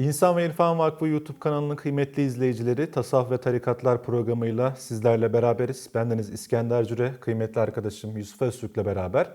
İnsan ve İrfan Vakfı YouTube kanalının kıymetli izleyicileri Tasavvuf ve Tarikatlar programıyla sizlerle beraberiz. Bendeniz İskender Cüre, kıymetli arkadaşım Yusuf Öztürk'le beraber.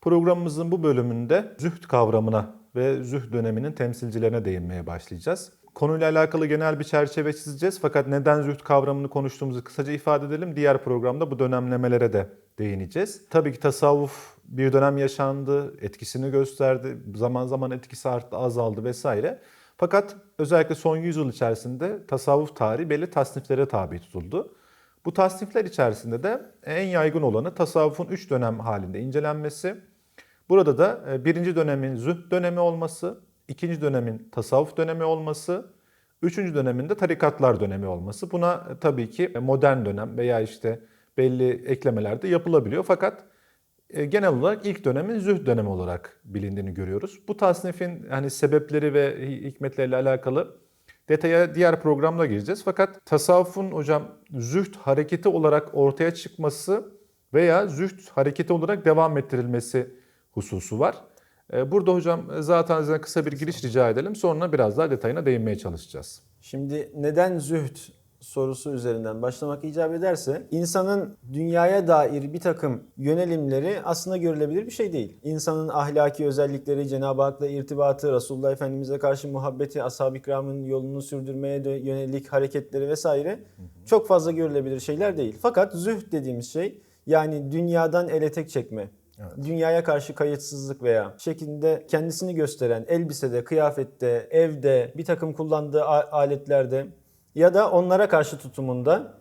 Programımızın bu bölümünde zühd kavramına ve zühd döneminin temsilcilerine değinmeye başlayacağız. Konuyla alakalı genel bir çerçeve çizeceğiz fakat neden zühd kavramını konuştuğumuzu kısaca ifade edelim. Diğer programda bu dönemlemelere de değineceğiz. Tabii ki tasavvuf bir dönem yaşandı, etkisini gösterdi, zaman zaman etkisi arttı, azaldı vesaire. Fakat özellikle son 100 yıl içerisinde tasavvuf tarihi belli tasniflere tabi tutuldu. Bu tasnifler içerisinde de en yaygın olanı tasavvufun 3 dönem halinde incelenmesi. Burada da e, birinci dönemin zühd dönemi olması, ikinci dönemin tasavvuf dönemi olması, üçüncü dönemin de tarikatlar dönemi olması. Buna e, tabii ki modern dönem veya işte belli eklemeler de yapılabiliyor. Fakat e, genel olarak ilk dönemin zühd dönemi olarak bilindiğini görüyoruz. Bu tasnifin hani sebepleri ve hikmetleriyle alakalı detaya diğer programda gireceğiz. Fakat tasavvufun hocam zühd hareketi olarak ortaya çıkması veya zühd hareketi olarak devam ettirilmesi hususu var. E, Burada hocam zaten size kısa bir giriş rica edelim. Sonra biraz daha detayına değinmeye çalışacağız. Şimdi neden zühd sorusu üzerinden başlamak icap ederse insanın dünyaya dair bir takım yönelimleri aslında görülebilir bir şey değil. İnsanın ahlaki özellikleri, Cenab-ı Hak'la irtibatı, Resulullah Efendimiz'e karşı muhabbeti, ashab-ı kiramın yolunu sürdürmeye de yönelik hareketleri vesaire çok fazla görülebilir şeyler değil. Fakat zühd dediğimiz şey yani dünyadan ele tek çekme, Dünyaya karşı kayıtsızlık veya şeklinde kendisini gösteren elbisede, kıyafette, evde, bir takım kullandığı aletlerde ya da onlara karşı tutumunda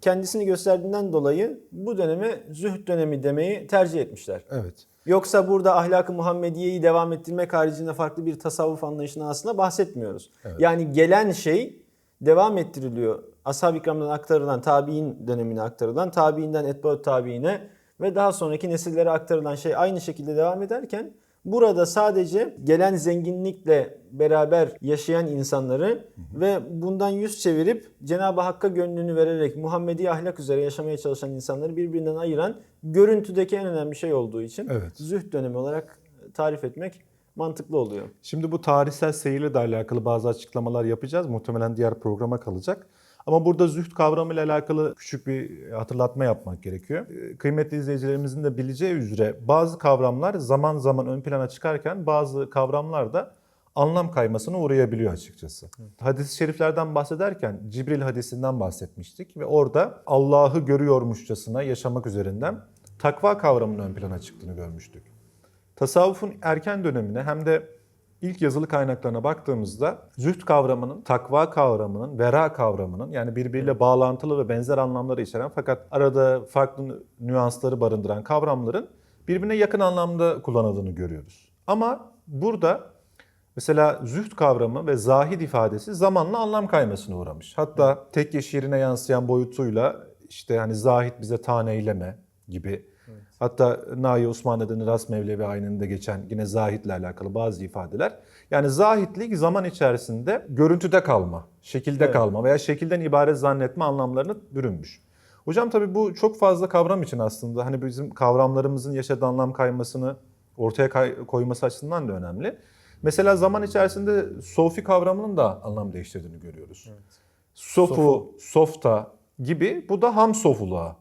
kendisini gösterdiğinden dolayı bu döneme zühd dönemi demeyi tercih etmişler. Evet. Yoksa burada ahlak-ı Muhammediye'yi devam ettirmek haricinde farklı bir tasavvuf anlayışından aslında bahsetmiyoruz. Yani gelen şey devam ettiriliyor. Ashab-ı kiramdan aktarılan, tabi'in dönemine aktarılan, tabi'inden etbaut tabi'ine ve daha sonraki nesillere aktarılan şey aynı şekilde devam ederken burada sadece gelen zenginlikle beraber yaşayan insanları ve bundan yüz çevirip Cenab-ı Hakk'a gönlünü vererek Muhammedi ahlak üzere yaşamaya çalışan insanları birbirinden ayıran görüntüdeki en önemli şey olduğu için Evet. zühd dönemi olarak tarif etmek mantıklı oluyor. Şimdi bu tarihsel seyirle de alakalı bazı açıklamalar yapacağız. Muhtemelen diğer programa kalacak. Ama burada zühd kavramıyla alakalı küçük bir hatırlatma yapmak gerekiyor. Ee, Kıymetli izleyicilerimizin de bileceği üzere bazı kavramlar zaman zaman ön plana çıkarken bazı kavramlar da anlam kaymasına uğrayabiliyor açıkçası. Hadis-i şeriflerden bahsederken Cibril hadisinden bahsetmiştik ve orada Allah'ı görüyormuşçasına yaşamak üzerinden takva kavramının ön plana çıktığını görmüştük. Tasavvufun erken dönemine hem de ilk yazılı kaynaklarına baktığımızda zühd kavramının, takva kavramının, vera kavramının yani birbiriyle bağlantılı ve benzer anlamları içeren fakat arada farklı nüansları barındıran kavramların birbirine yakın anlamda kullanıldığını görüyoruz. Ama burada mesela zühd kavramı ve zahid ifadesi zamanla anlam kaymasına uğramış. Hatta tekke şiirine yansıyan boyutuyla işte hani zahid bize tane eyleme gibi Hatta Nahi Osman Nedeni Ras Mevlevi aynında geçen yine zahitle alakalı bazı ifadeler. Yani zahitlik zaman içerisinde görüntüde kalma, şekilde Evet. kalma veya şekilden ibaret zannetme anlamlarını bürünmüş. Hocam tabii bu çok fazla kavram için aslında hani bizim kavramlarımızın yaşadığı anlam kaymasını ortaya kay- koyması açısından da önemli. Mesela zaman içerisinde sofi kavramının da anlam değiştirdiğini görüyoruz. Sofu, Sofu. softa gibi bu da ham sofuluğa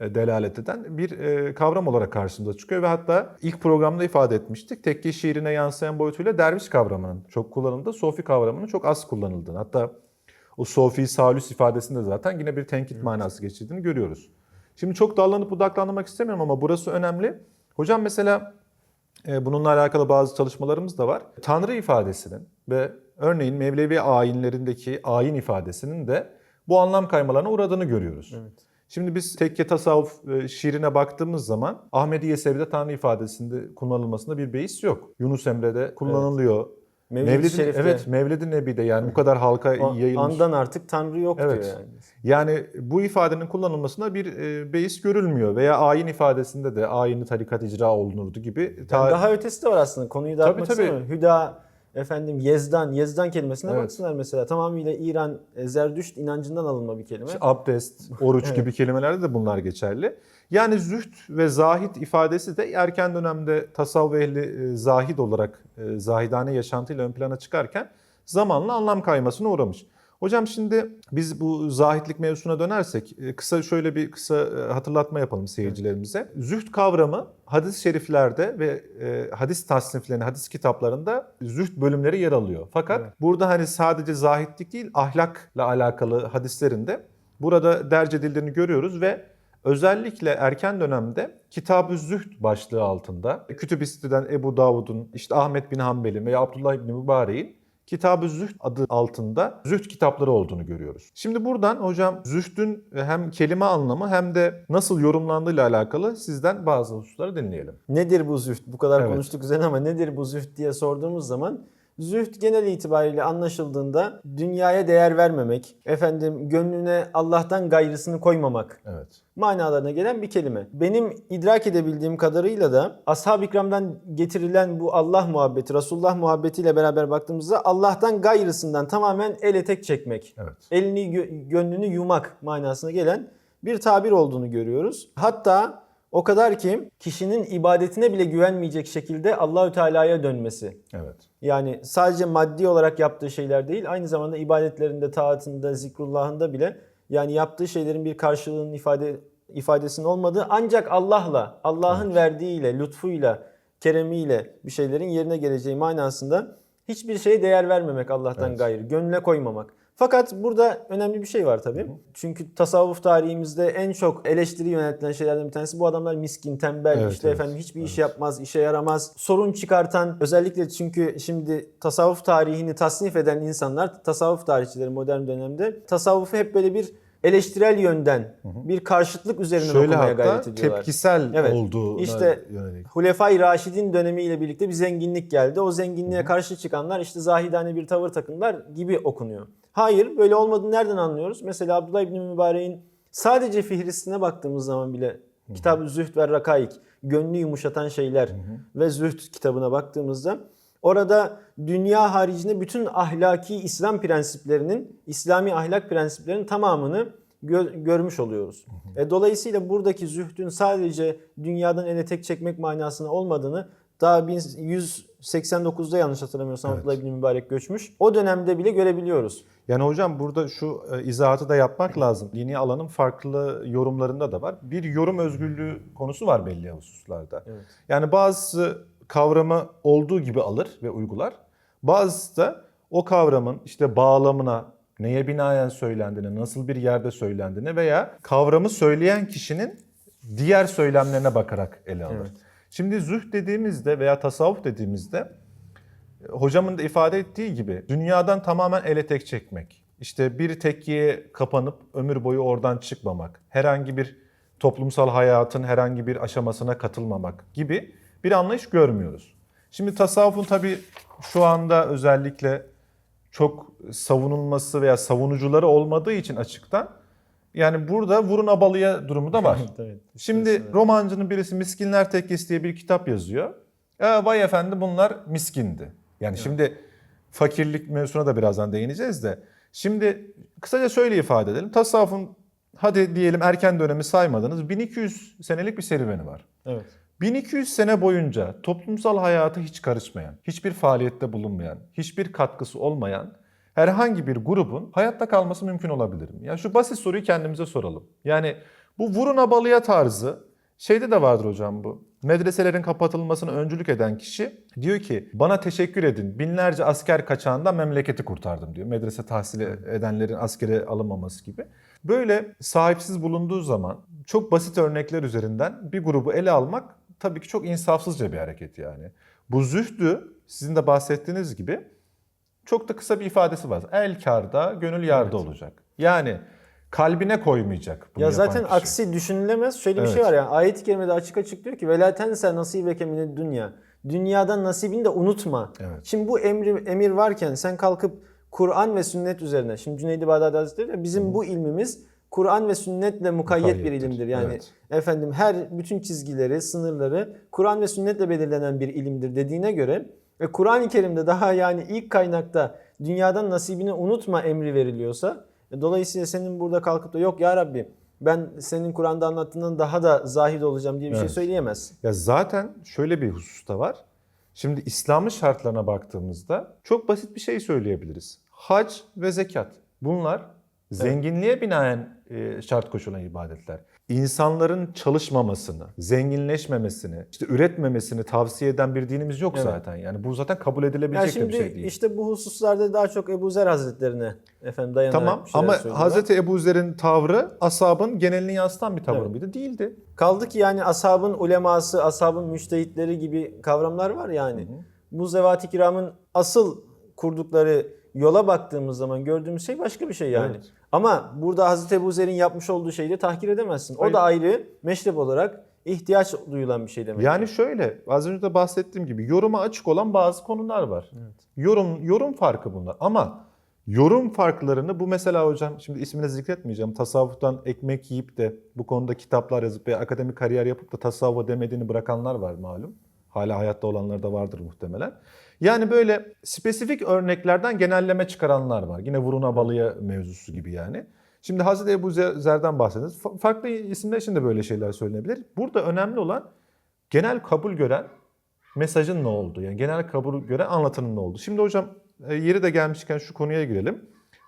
delalet eden bir e, kavram olarak karşımıza çıkıyor ve hatta ilk programda ifade etmiştik. Tekke şiirine yansıyan boyutuyla derviş kavramının çok kullanıldığı, sofi kavramının çok az kullanıldığını. Hatta o sofi salüs ifadesinde zaten yine bir tenkit manası geçirdiğini görüyoruz. Şimdi çok dallanıp budaklanmak istemiyorum ama burası önemli. Hocam mesela e, bununla alakalı bazı çalışmalarımız da var. Tanrı ifadesinin ve örneğin Mevlevi ayinlerindeki ayin ifadesinin de bu anlam kaymalarına uğradığını görüyoruz. Şimdi biz tekke tasavvuf e, şiirine baktığımız zaman Ahmedi Yesevi'de Tanrı ifadesinde kullanılmasında bir beis yok. Yunus Emre'de kullanılıyor. Mevlid-i Mevlid-i- Şerif'te- evet Mevlid-i Nebi'de yani bu kadar halka yayılmış. andan artık Tanrı yok Evet. diyor yani. Yani bu ifadenin kullanılmasında bir e, beis görülmüyor veya ayin ifadesinde de ayini tarikat icra olunurdu gibi. ta- Yani daha ötesi de var aslında. Konuyu dağıtmak Tabii, tabii. Hüda, efendim Yezdan, Yezdan kelimesine Evet. baksınlar mesela. Tamamıyla İran e, Zerdüşt inancından alınma bir kelime. İşte abdest, oruç Evet. gibi kelimelerde de bunlar geçerli. Yani zühd ve zahid ifadesi de erken dönemde tasavvuf ehli e, zahid olarak e, zahidane yaşantıyla ön plana çıkarken zamanla anlam kaymasına uğramış. Hocam şimdi biz bu zahitlik mevzusuna dönersek e, kısa şöyle bir kısa e, hatırlatma yapalım seyircilerimize. Zühd kavramı hadis-i şeriflerde ve e, hadis tasniflerinde, hadis kitaplarında zühd bölümleri yer alıyor. Fakat Evet. burada hani sadece zahitlik değil ahlakla alakalı hadislerinde burada derc edildiğini görüyoruz ve özellikle erken dönemde Kitab-ı Zühd başlığı altında Kütüb-i Sitte'den Ebu Davud'un, işte Ahmet bin Hanbel'in veya Abdullah bin Mübarek'in Kitab-ı Zühd adı altında zühd kitapları olduğunu görüyoruz. Şimdi buradan hocam zühdün hem kelime anlamı hem de nasıl yorumlandığıyla alakalı sizden bazı hususları dinleyelim. Nedir bu zühd? Bu kadar Evet. konuştuk üzerine ama nedir bu zühd diye sorduğumuz zaman zühd genel itibariyle anlaşıldığında dünyaya değer vermemek, efendim gönlüne Allah'tan gayrısını koymamak Evet. manalarına gelen bir kelime. Benim idrak edebildiğim kadarıyla da ashab-ı ikramdan getirilen bu Allah muhabbeti, Resulullah muhabbetiyle beraber baktığımızda Allah'tan gayrısından tamamen el etek çekmek. Evet. Elini gö- gönlünü yumak manasına gelen bir tabir olduğunu görüyoruz. Hatta o kadar ki kişinin ibadetine bile güvenmeyecek şekilde Allahü Teala'ya dönmesi. Evet. Yani sadece maddi olarak yaptığı şeyler değil, aynı zamanda ibadetlerinde, taatında, zikrullahında bile yani yaptığı şeylerin bir karşılığının ifade ifadesinin olmadığı ancak Allah'la, Allah'ın verdiğiyle, lütfuyla, keremiyle bir şeylerin yerine geleceği manasında hiçbir şeye değer vermemek Allah'tan Evet. gayrı, gönlüne koymamak. Fakat burada önemli bir şey var tabii. Çünkü tasavvuf tarihimizde en çok eleştiri yöneltilen şeylerden bir tanesi bu adamlar miskin, tembel, Evet, işte evet. efendim hiçbir iş yapmaz, işe yaramaz. Sorun çıkartan özellikle çünkü şimdi tasavvuf tarihini tasnif eden insanlar, tasavvuf tarihçileri modern dönemde tasavvufu hep böyle bir eleştirel yönden bir karşıtlık üzerinden Şöyle okumaya hatta gayret ediyorlar. tepkisel Evet. olduğuna İşte yönelik. Hulefai Raşid'in dönemiyle birlikte bir zenginlik geldi. O zenginliğe karşı çıkanlar işte zahidane bir tavır takındılar gibi okunuyor. Hayır böyle olmadığını nereden anlıyoruz? Mesela Abdullah İbni Mübarek'in sadece fihristine baktığımız zaman bile Kitab-ı Zühd ve Rakaik, gönlü yumuşatan şeyler ve Zühd kitabına baktığımızda orada dünya haricinde bütün ahlaki İslam prensiplerinin, İslami ahlak prensiplerinin tamamını gö- görmüş oluyoruz. E, dolayısıyla buradaki zühdün sadece dünyadan ele tek çekmek manasına olmadığını daha 1189'da yanlış hatırlamıyorsam Evet. Abdullah İbni Mübarek göçmüş. O dönemde bile görebiliyoruz. Yani hocam burada şu e, izahatı da yapmak lazım. Dini alanın farklı yorumlarında da var. Bir yorum özgürlüğü konusu var belli hususlarda. Evet. Yani bazı kavramı olduğu gibi alır ve uygular. Bazısı da o kavramın işte bağlamına, neye binaen söylendiğine, nasıl bir yerde söylendiğine veya kavramı söyleyen kişinin diğer söylemlerine bakarak ele alır. Evet. Şimdi zühd dediğimizde veya tasavvuf dediğimizde hocamın da ifade ettiği gibi dünyadan tamamen ele tek çekmek. İşte bir tekkiye kapanıp ömür boyu oradan çıkmamak. Herhangi bir toplumsal hayatın herhangi bir aşamasına katılmamak gibi bir anlayış görmüyoruz. Şimdi tasavvufun tabii şu anda özellikle çok savunulması veya savunucuları olmadığı için açıktan yani burada vurun abalıya durumu da var. Evet. Şimdi romancının birisi Miskinler Tekkesi diye bir kitap yazıyor. E, vay efendi bunlar miskindi. Yani şimdi fakirlik mevzusuna da birazdan değineceğiz de. Şimdi kısaca şöyle ifade edelim. Tasavvufun hadi diyelim erken dönemi saymadınız 1200 senelik bir serüveni var. Evet. 1200 sene boyunca toplumsal hayata hiç karışmayan, hiçbir faaliyette bulunmayan, hiçbir katkısı olmayan herhangi bir grubun hayatta kalması mümkün olabilir mi? Yani şu basit soruyu kendimize soralım. Yani bu vurun abalıya tarzı şeyde de vardır hocam bu. Medreselerin kapatılmasına öncülük eden kişi diyor ki bana teşekkür edin binlerce asker kaçağından memleketi kurtardım diyor. Medrese tahsili edenlerin askere alınmaması gibi. Böyle sahipsiz bulunduğu zaman çok basit örnekler üzerinden bir grubu ele almak tabii ki çok insafsızca bir hareket yani. Bu zühdü sizin de bahsettiğiniz gibi çok da kısa bir ifadesi var. El karda, gönül yarda olacak. Yani kalbine koymayacak bunu Ya zaten kişi. aksi düşünülemez. Şöyle bir Evet. şey var ya. Ayet-i kerimede açık açık diyor ki vela tense nasibeke mined dünya. Dünyadan nasibini de unutma. Evet. Şimdi bu emri, emir varken sen kalkıp Kur'an ve sünnet üzerine. Şimdi Cüneyd-i Bağdadi Hazretleri diyor, bizim bu ilmimiz Kur'an ve sünnetle mukayyet bir Mukayyettir, ilimdir. Yani evet. efendim her bütün çizgileri, sınırları Kur'an ve sünnetle belirlenen bir ilimdir dediğine göre ve Kur'an-ı Kerim'de daha yani ilk kaynakta dünyadan nasibini unutma emri veriliyorsa dolayısıyla senin burada kalkıp da yok ya Rabbi ben senin Kur'an'da anlattığından daha da zahid olacağım diye bir şey Evet. söyleyemez. Ya zaten şöyle bir husus da var. Şimdi İslam'ın şartlarına baktığımızda çok basit bir şey söyleyebiliriz. Hac ve zekat. Bunlar zenginliğe binaen e, şart koşulan ibadetler. İnsanların çalışmamasını, zenginleşmemesini, işte üretmemesini tavsiye eden bir dinimiz yok Evet. zaten. Yani bu zaten kabul edilebilecek de şimdi bir şey değil. işte bu hususlarda daha çok Ebu Zer Hazretlerine efendim dayanarak Tamam ama söylüyorlar. Hazreti Ebu Zer'in tavrı ashabın genelini yansıtan bir tavır Evet. mıydı? Değildi. Kaldı ki yani ashabın uleması, ashabın müştehitleri gibi kavramlar var yani. Bu zevat-ı kiramın asıl kurdukları yola baktığımız zaman gördüğümüz şey başka bir şey yani. Evet. Ama burada Hazreti Ebu Zer'in yapmış olduğu şeyi de tahkir edemezsin. O Hayır. da ayrı meşrep olarak ihtiyaç duyulan bir şey demek. Yani şöyle az önce de bahsettiğim gibi yoruma açık olan bazı konular var. Yorum yorum farkı bunlar ama yorum farklarını bu mesela hocam şimdi ismini zikretmeyeceğim. Tasavvuftan ekmek yiyip de bu konuda kitaplar yazıp ve akademik kariyer yapıp da tasavvufa demediğini bırakanlar var malum. Hala hayatta olanlar da vardır muhtemelen. Yani böyle spesifik örneklerden genelleme çıkaranlar var. Yine vuruna balıya mevzusu gibi yani. Şimdi Hazreti Ebu Zer- Zer'den bahsediyoruz. Fa- Farklı isimler için de böyle şeyler söylenebilir. Burada önemli olan genel kabul gören mesajın ne olduğu. Yani genel kabul gören anlatının ne olduğu. Şimdi hocam e, yeri de gelmişken şu konuya girelim.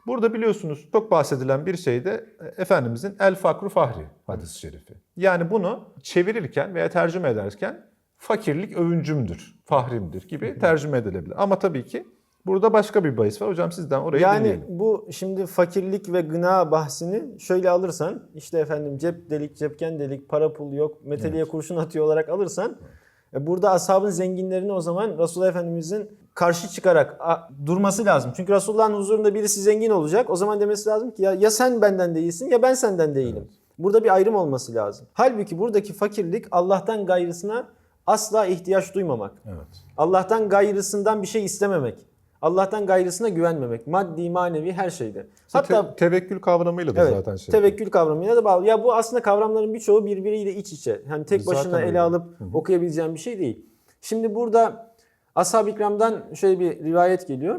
Burada biliyorsunuz çok bahsedilen bir şey de e, Efendimizin El Fakru Fahri hadis-i şerifi. Yani bunu çevirirken veya tercüme ederken fakirlik övüncümdür, fahrimdir gibi tercüme edilebilir. Ama tabii ki burada başka bir bahis var. Hocam sizden orayı Yani dinleyelim. bu şimdi fakirlik ve gına bahsini şöyle alırsan işte efendim cep delik cepken delik para pul yok meteliğe kurşun atıyor olarak alırsan e, burada ashabın zenginlerini o zaman Resulullah Efendimizin karşı çıkarak durması lazım. Çünkü Resulullah'ın huzurunda birisi zengin olacak. O zaman demesi lazım ki ya, ya sen benden değilsin ya ben senden değilim. Burada bir ayrım olması lazım. Halbuki buradaki fakirlik Allah'tan gayrısına asla ihtiyaç duymamak. Evet. Allah'tan gayrısından bir şey istememek. Allah'tan gayrısına güvenmemek. Maddi, manevi her şeyde. Hatta Hatta tevekkül kavramıyla da evet, zaten şey. tevekkül kavramıyla da bağlı. Ya bu aslında kavramların birçoğu birbiriyle iç içe. Hani tek Zaten başına öyle. ele alıp okuyabileceğim bir şey değil. Şimdi burada Ashab-ı İkram'dan şöyle bir rivayet geliyor.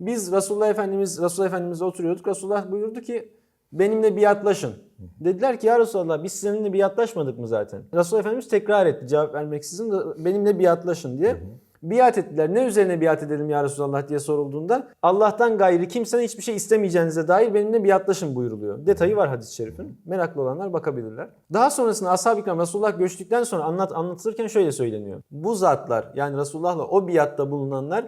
Biz Resulullah Efendimiz Resulullah Efendimiz'le oturuyorduk. Resulullah buyurdu ki benimle biatlaşın. Dediler ki ya Resulallah biz seninle biatlaşmadık mı zaten? Resulullah Efendimiz tekrar etti cevap vermeksizin benimle biatlaşın diye. Biat ettiler. Ne üzerine biat edelim ya Resulallah diye sorulduğunda Allah'tan gayrı kimsenin hiçbir şey istemeyeceğinize dair benimle biatlaşın buyuruluyor. Detayı var hadis-i şerifin. Meraklı olanlar bakabilirler. Daha sonrasında ashab-ı kiram Resulullah göçtükten sonra anlat anlatılırken şöyle söyleniyor. Bu zatlar yani Resulullah'la o biatta bulunanlar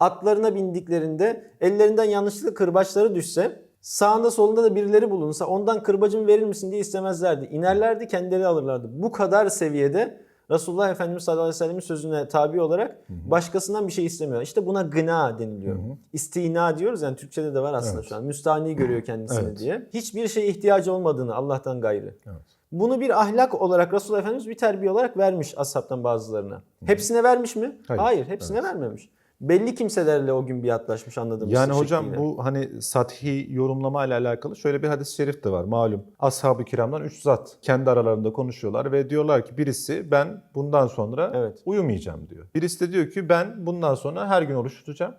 atlarına bindiklerinde ellerinden yanlışlıkla kırbaçları düşse sağında solunda da birileri bulunsa ondan kırbacımı verir misin diye istemezlerdi. İnerlerdi kendileri alırlardı. Bu kadar seviyede Resulullah Efendimiz sallallahu aleyhi ve sellem'in sözüne tabi olarak başkasından bir şey istemiyor. İşte buna gına deniliyor. İstina diyoruz yani Türkçede de var aslında Evet. şu an. Müstahni görüyor kendisini Evet. diye. Hiçbir şeye ihtiyacı olmadığını Allah'tan gayrı. Evet. Bunu bir ahlak olarak Resulullah Efendimiz bir terbiye olarak vermiş ashabtan bazılarına. Hepsine vermiş mi? Hayır. Hayır, hepsine vermemiş. Belli kimselerle o gün biatlaşmış anladığımız Yani hocam şekliyle. bu hani sathi yorumlama ile alakalı şöyle bir hadis-i şerif de var malum. Ashab-ı kiramdan üç zat kendi aralarında konuşuyorlar ve diyorlar ki birisi ben bundan sonra Evet. uyumayacağım diyor. Birisi de diyor ki ben bundan sonra her gün oruç tutacağım.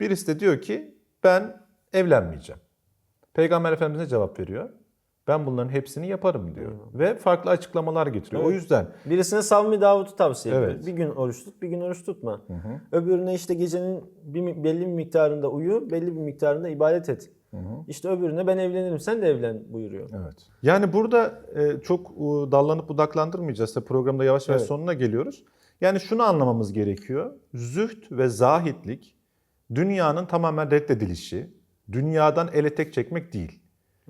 Birisi de diyor ki ben evlenmeyeceğim. Peygamber Efendimiz ne cevap veriyor? Ben bunların hepsini yaparım diyor. Ve farklı açıklamalar getiriyor. O Evet. yüzden Birisine Savmi Davud'u tavsiye ediyor. Evet. Bir gün oruç tut, bir gün oruç tutma. Öbürüne işte gecenin bir, belli bir miktarında uyu, belli bir miktarında ibadet et. İşte öbürüne ben evlenirim, sen de evlen buyuruyor. Evet. Yani burada e, çok dallanıp budaklandırmayacağız. Tabii Programda yavaş yavaş Evet. sonuna geliyoruz. Yani şunu anlamamız gerekiyor. Züht ve zahitlik dünyanın tamamen reddedilişi, dünyadan ele tek çekmek değil.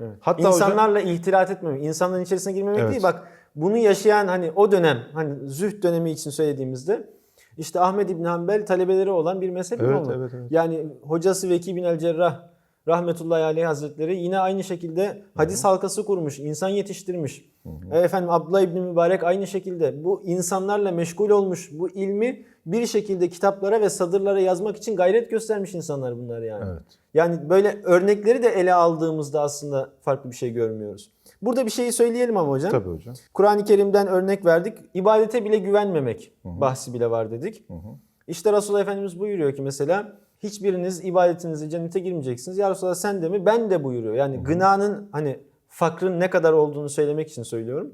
Evet. Hatta hocam- İnsanlarla ihtilat etmemek, insanların içerisine girmemek Evet. değil. Bak bunu yaşayan hani o dönem, hani zühd dönemi için söylediğimizde işte Ahmed İbn Hanbel talebeleri olan bir mezhep Evet, imamı. evet, evet. Yani hocası Veki bin el Cerrah rahmetullahi aleyh hazretleri yine aynı şekilde hadis halkası kurmuş, insan yetiştirmiş. E, Efendim Abdullah İbni Mübarek aynı şekilde bu insanlarla meşgul olmuş, bu ilmi bir şekilde kitaplara ve sadırlara yazmak için gayret göstermiş insanlar bunlar yani. Evet. Yani böyle örnekleri de ele aldığımızda aslında farklı bir şey görmüyoruz. Burada bir şeyi söyleyelim ama hocam. Tabii hocam. Kur'an-ı Kerim'den örnek verdik. İbadete bile güvenmemek bahsi bile var dedik. İşte Resulullah Efendimiz buyuruyor ki mesela hiçbiriniz ibadetinizle cennete girmeyeceksiniz. Ya Resulallah sen de mi? Ben de buyuruyor. Yani gınanın hani fakrın ne kadar olduğunu söylemek için söylüyorum.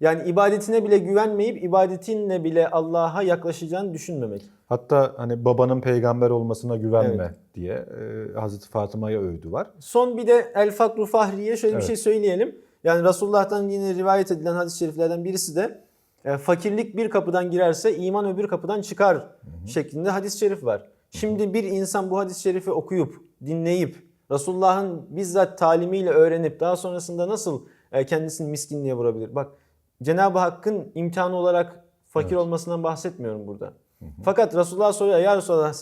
Yani ibadetine bile güvenmeyip ibadetinle bile Allah'a yaklaşacağını düşünmemek. Hatta hani babanın peygamber olmasına güvenme Evet. diye e, Hazreti Fatıma'ya övdü var. Son bir de El Fakru Fahriye şöyle Evet. bir şey söyleyelim. Yani Resulullah'tan yine rivayet edilen hadis-i şeriflerden birisi de e, fakirlik bir kapıdan girerse iman öbür kapıdan çıkar şeklinde hadis-i şerif var. Şimdi bir insan bu hadis-i şerifi okuyup, dinleyip, Resulullah'ın bizzat talimiyle öğrenip daha sonrasında nasıl e, kendisini miskinliğe vurabilir? Bak Cenab-ı Hakk'ın imtihanı olarak fakir olmasından bahsetmiyorum burada. Fakat Resulullah soruyor ya Resulullah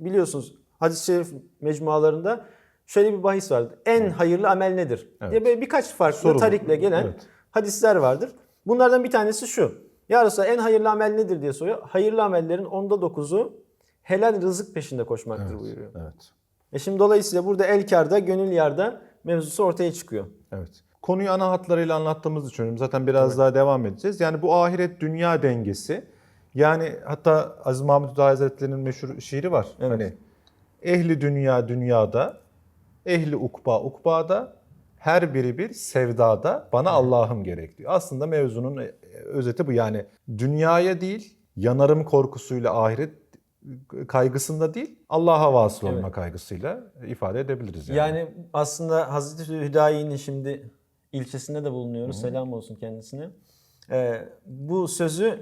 biliyorsunuz hadis-i şerif mecmualarında şöyle bir bahis vardır. En hayırlı amel nedir? Evet. diye böyle birkaç farklı Soru. tarikle gelen Evet. hadisler vardır. Bunlardan bir tanesi şu. Ya Resulallah en hayırlı amel nedir diye soruyor. Hayırlı amellerin onda dokuzu helal rızık peşinde koşmaktır buyuruyor. Evet. E şimdi dolayısıyla burada el karda, gönül yarda mevzusu ortaya çıkıyor. Evet. Konuyu ana hatlarıyla anlattığımızı düşünüyorum. Zaten biraz daha devam edeceğiz. Yani bu ahiret dünya dengesi. Yani hatta Aziz Mahmud Hüdayi Hazretleri'nin meşhur şiiri var. Evet. Hani ehli dünya dünyada, ehli ukba ukbada, her biri bir sevdada bana Allah'ım gerek diyor. Aslında mevzunun e, özeti bu. Yani dünyaya değil, yanarım korkusuyla ahiret kaygısında değil, Allah'a vasıl olma Evet. kaygısıyla ifade edebiliriz. Yani. Yani aslında Hazreti Hüdayi'nin şimdi ilçesinde de bulunuyoruz. Selam olsun kendisine. Ee, bu sözü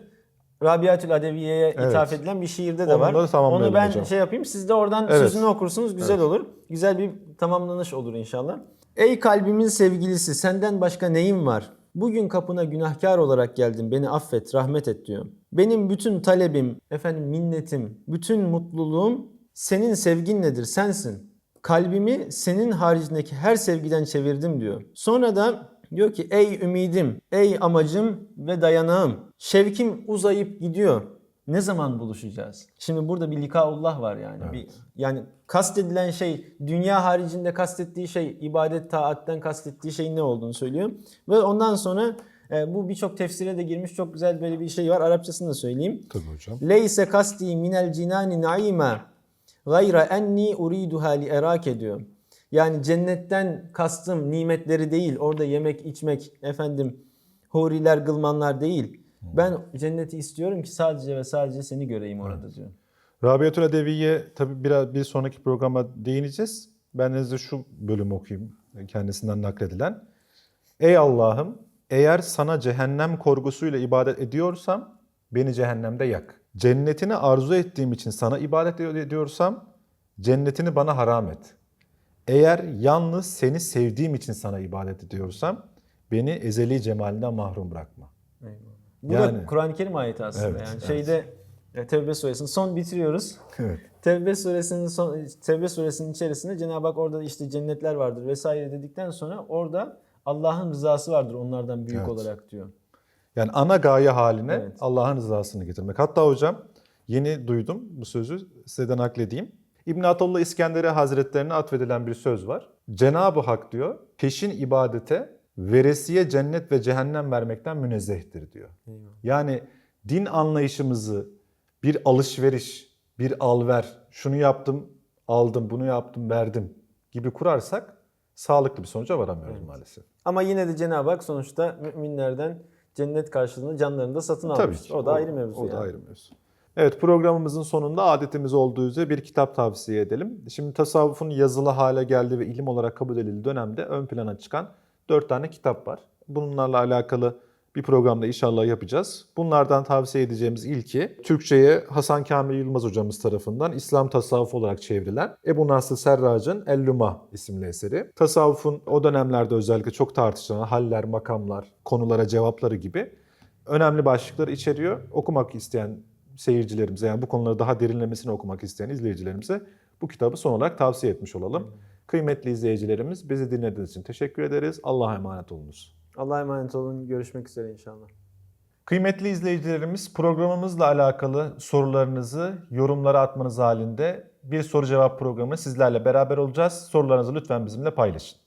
Rabiatül Adeviye'ye Evet. ithaf edilen bir şiirde de Onu var. Onu ben hocam. şey yapayım. Siz de oradan Evet. sözünü okursunuz. Güzel olur. Güzel bir tamamlanış olur inşallah. Ey kalbimin sevgilisi senden başka neyim var? Bugün kapına günahkar olarak geldim. Beni affet, rahmet et diyor. Benim bütün talebim, efendim minnetim, bütün mutluluğum senin sevgin nedir? Sensin. Kalbimi senin haricindeki her sevgiden çevirdim diyor. Sonra da diyor ki ey ümidim, ey amacım ve dayanağım. Şevkim uzayıp gidiyor. Ne zaman buluşacağız? Şimdi burada bir likaullah var yani. Bir, yani kastedilen şey dünya haricinde kastettiği şey ibadet taatten kastettiği şeyin ne olduğunu söylüyor. Ve ondan sonra e, bu birçok tefsire de girmiş çok güzel böyle bir şey var. Arapçasını da söyleyeyim. Tabii hocam. Leyse kasti minel cinani naima gayra enni uriduha li erake diyor. Yani cennetten kastım nimetleri değil, orada yemek, içmek, efendim huriler, gılmanlar değil. Ben cenneti istiyorum ki sadece ve sadece seni göreyim orada diyor. Rabiatül Adeviye tabii biraz bir sonraki programa değineceğiz. Ben size şu bölümü okuyayım kendisinden nakledilen. Ey Allah'ım eğer sana cehennem korkusuyla ibadet ediyorsam beni cehennemde yak. Cennetini arzu ettiğim için sana ibadet ediyorsam cennetini bana haram et. Eğer yalnız seni sevdiğim için sana ibadet ediyorsam beni ezeli cemalinden mahrum bırakma. Bu Yani. da Kur'an-ı Kerim ayeti aslında. Evet, yani evet. şeyde e, Tevbe suresinin son bitiriyoruz. Evet. Tevbe suresinin son Tevbe suresinin içerisinde Cenab-ı Hak orada işte cennetler vardır vesaire dedikten sonra orada Allah'ın rızası vardır onlardan büyük Evet. olarak diyor. Yani ana gaye haline Evet. Allah'ın rızasını getirmek. Hatta hocam yeni duydum bu sözü size de nakledeyim. İbn Atullah İskenderi Hazretlerine atfedilen bir söz var. Cenab-ı Hak diyor peşin ibadete veresiye cennet ve cehennem vermekten münezzehtir diyor. Yani din anlayışımızı bir alışveriş, bir al ver, şunu yaptım, aldım, bunu yaptım, verdim gibi kurarsak sağlıklı bir sonuca varamıyoruz maalesef. Ama yine de Cenab-ı Hak sonuçta müminlerden cennet karşılığında canlarını da satın Tabii almıştır. ki. O da ayrı mevzu O yani. da ayrı mevzu. Evet programımızın sonunda adetimiz olduğu üzere bir kitap tavsiye edelim. Şimdi tasavvufun yazılı hale geldiği ve ilim olarak kabul edildiği dönemde ön plana çıkan dört tane kitap var. Bunlarla alakalı bir programda inşallah yapacağız. Bunlardan tavsiye edeceğimiz ilki Türkçe'ye Hasan Kamil Yılmaz hocamız tarafından İslam tasavvufu olarak çevrilen Ebu Nasır Serrac'ın El-Luma isimli eseri. Tasavvufun o dönemlerde özellikle çok tartışılan haller, makamlar, konulara cevapları gibi önemli başlıkları içeriyor. Okumak isteyen seyircilerimize yani bu konuları daha derinlemesine okumak isteyen izleyicilerimize bu kitabı son olarak tavsiye etmiş olalım. Kıymetli izleyicilerimiz bizi dinlediğiniz için teşekkür ederiz. Allah'a emanet olunuz. Allah'a emanet olun. Görüşmek üzere inşallah. Kıymetli izleyicilerimiz programımızla alakalı sorularınızı yorumlara atmanız halinde bir soru cevap programı sizlerle beraber olacağız. Sorularınızı lütfen bizimle paylaşın.